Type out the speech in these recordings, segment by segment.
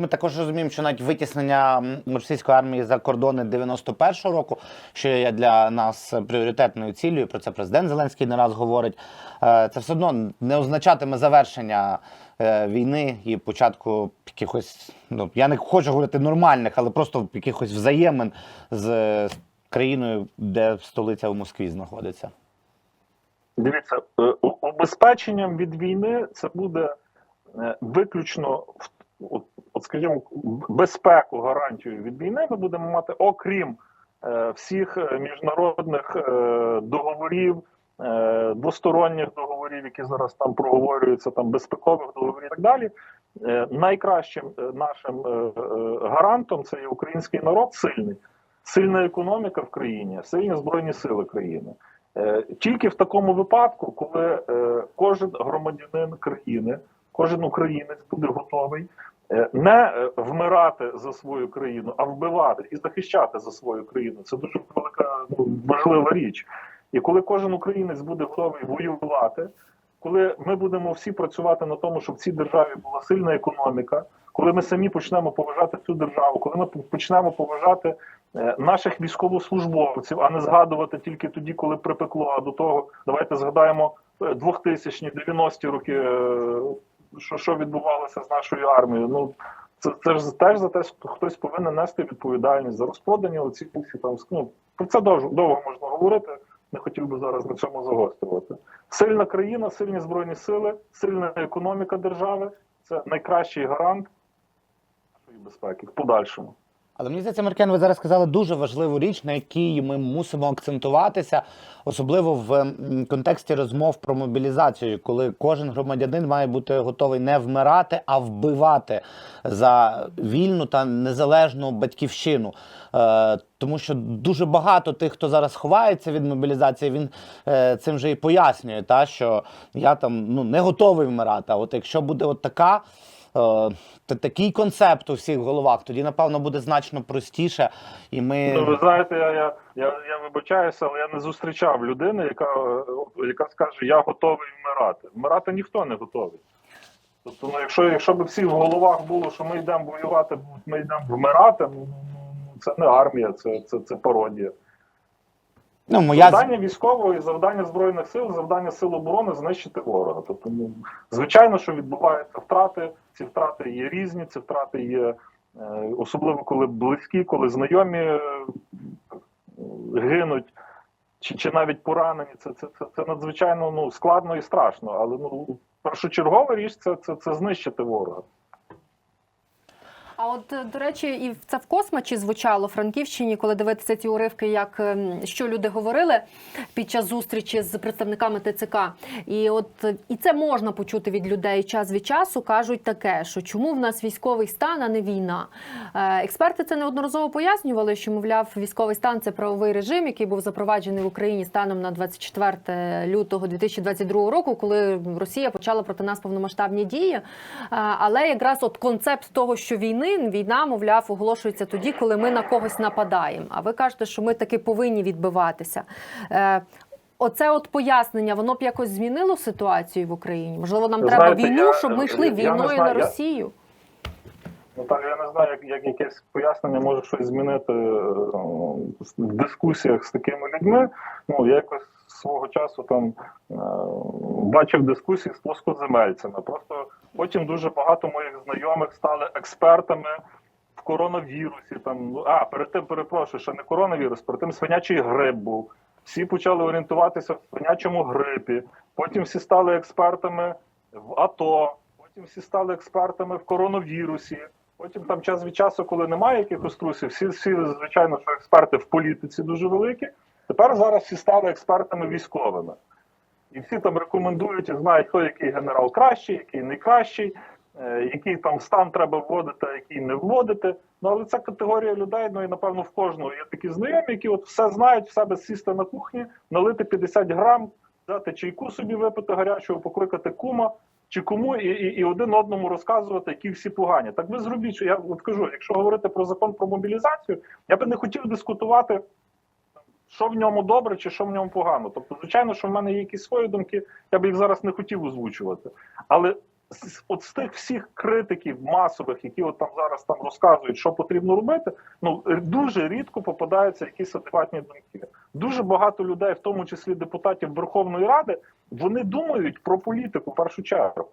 Ми також розуміємо, що навіть витіснення російської армії за кордони 91-го року, що є для нас пріоритетною цілею, про це президент Зеленський не раз говорить. е, Це все одно не означатиме завершення е, війни і початку якихось, ну я не хочу говорити нормальних, але просто якихось взаємин з країною, де столиця в Москві знаходиться. Дивіться, е, убезпеченням від війни це буде виключно от, от скажімо, безпеку гарантію від війни. Ми будемо мати, окрім е, всіх е, міжнародних е, договорів, е, двосторонніх договорів, які зараз там проговорюються, там безпекових договорів і так далі. Е, найкращим е, нашим е, е, гарантом це є український народ сильний, сильна економіка в країні, сильні збройні сили країни. Е, Тільки в такому випадку, коли кожен громадянин країни, кожен українець буде готовий не е, вмирати за свою країну, а вбивати і захищати за свою країну. Це дуже велика ну, важлива річ. І коли кожен українець буде готовий воювати, коли ми будемо всі працювати на тому, щоб в цій державі була сильна економіка, коли ми самі почнемо поважати цю державу, коли ми почнемо поважати е, наших військовослужбовців, а не згадувати тільки тоді, коли припекло. А до того давайте згадаємо е, 2000-ні, 90-ті роки, е, що, що відбувалося з нашою армією. Ну це, це ж теж за те, що хтось повинен нести відповідальність за розпродані оці всі там ну, про це довго, довго можна говорити. Не хотів би зараз на цьому загострювати. Сильна країна, сильні збройні сили, сильна економіка держави це найкращий гарант нашої безпеки в подальшому. Але мені здається, Маркен, ви зараз сказали дуже важливу річ, на якій ми мусимо акцентуватися, особливо в контексті розмов про мобілізацію, коли кожен громадянин має бути готовий не вмирати, а вбивати за вільну та незалежну батьківщину. Е, тому що дуже багато тих, хто зараз ховається від мобілізації, він е, цим вже і пояснює, та, що я там ну, не готовий вмирати. А от якщо буде от така. Е, такий концепт у всіх головах, тоді напевно буде значно простіше, і ми Ну, ви знаєте, я, я, я, я вибачаюся, але я не зустрічав людини, яка, е, яка скаже, я готовий вмирати. Вмирати ніхто не готовий. Тобто, ну, якщо, якщо б всіх в головах було, що ми йдемо воювати, ми йдемо вмирати, ну, ну, це не армія, це, це, це пародія. Ну моя Завдання військової, завдання збройних сил, завдання сил оборони знищити ворога. Тобто, ну звичайно, що відбуваються втрати. Ці втрати є різні, ці втрати є е, особливо коли близькі, коли знайомі е, гинуть. Чи, чи навіть поранені, це, це, це, це надзвичайно ну, складно і страшно. Але ну, першочергова річ це, це, це знищити ворога. А от е, до речі, і це в космачі звучало Франківщині, коли дивитися ці уривки, як ем, що люди говорили під час зустрічі з представниками ТЦК. І от е, і це можна почути від людей час від часу. кажуть таке, що чому в нас військовий стан, а не війна. Е, Експерти це неодноразово пояснювали, що мовляв, військовий стан це правовий режим, який був запроваджений в Україні станом на 24 лютого 2022 року, коли Росія почала проти нас повномасштабні дії. Але якраз от концепт того, що війни війна, мовляв, оголошується тоді, коли ми на когось нападаємо. А ви кажете, що ми таки повинні відбиватися. Е, Оце от пояснення, воно б якось змінило ситуацію в Україні. Можливо, нам Ви треба війну, я- щоб ми йшли я не війною знаю, на я- Росію. Ну так я не знаю, як, як якесь пояснення може щось змінити е, в дискусіях з такими людьми. Ну я якось свого часу там е, бачив дискусії з плоскоземельцями. Просто потім дуже багато моїх знайомих стали експертами в коронавірусі. Там ну, а перед тим перепрошую, що не коронавірус, перед тим свинячий грип був. Всі почали орієнтуватися в свинячому грипі. Потім всі стали експертами в АТО. Потім всі стали експертами в коронавірусі. Потім там час від часу, коли немає якихось трусів, всі, всі звичайно, що експерти в політиці дуже великі. Тепер зараз всі стали експертами військовими. І всі там рекомендують і знають, хто який генерал кращий, який не кращий, е, який там стан треба вводити, а який не вводити. Ну але це категорія людей. Ну і напевно в кожного є такі знайомі, які от все знають, в себе сісти на кухні, налити 50 грам, дати чайку собі випити гарячого, покликати кума чи кому і, і, і один одному розказувати, які всі погані. Так ви зробіть, що я от кажу, якщо говорити про закон про мобілізацію, я би не хотів дискутувати. Що в ньому добре, чи що в ньому погано. Тобто, звичайно, що в мене є якісь свої думки, я би їх зараз не хотів озвучувати. Але от з тих всіх критиків масових, які от там зараз там розказують, що потрібно робити, ну е, дуже рідко попадаються якісь адекватні думки. Дуже багато людей, в тому числі депутатів Верховної Ради, вони думають про політику в першу чергу.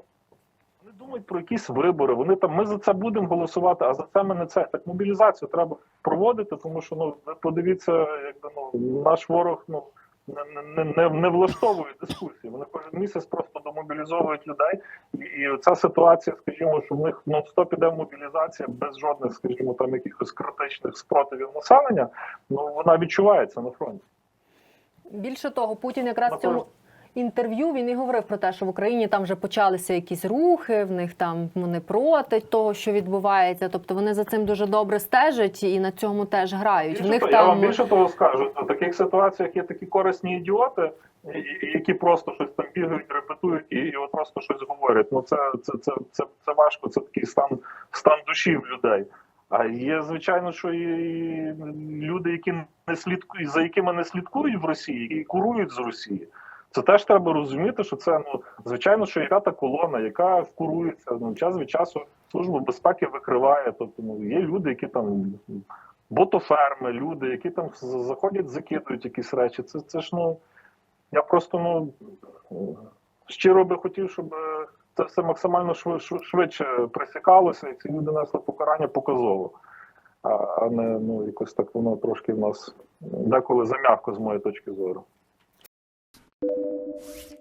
Думають про якісь вибори. Вони там ми за це будемо голосувати, а за це ми не це. Так мобілізацію треба проводити, тому що ну подивіться, якби ну наш ворог ну не, не, не, не влаштовує дискусії. Вони кожен місяць просто домобілізовують людей, і, і ця ситуація, скажімо, що в них ну стоп іде мобілізація без жодних, скажімо, там якихось критичних спротивів населення. Ну вона відчувається на фронті. Більше того, Путін якраз цьому. Інтерв'ю він і говорив про те, що в Україні там вже почалися якісь рухи, в них там вони проти того, що відбувається. Тобто вони за цим дуже добре стежать і на цьому теж грають. В них того, Я вам там більше того скажу. В таких ситуаціях є такі корисні ідіоти, і- і- які просто щось там бігають, репетують і, і от просто щось говорять. Ну це, це, це, це, це важко, це такий стан, стан душі в людей. А є, звичайно, що і люди, які не слідкують, за якими не слідкують в Росії, які курують з Росії. Це теж треба розуміти, що це ну звичайно, що є п'ята колона, яка вкурується ну, час від часу служба безпеки викриває. Тобто ну, є люди, які там ботоферми, люди, які там заходять, закидують якісь речі. Це, це ж ну я просто ну щиро би хотів, щоб це все максимально шви- шви- швидше присікалося, і ці люди несли покарання показово. А не ну якось так воно трошки в нас деколи зам'явко з моєї точки зору. Thank you.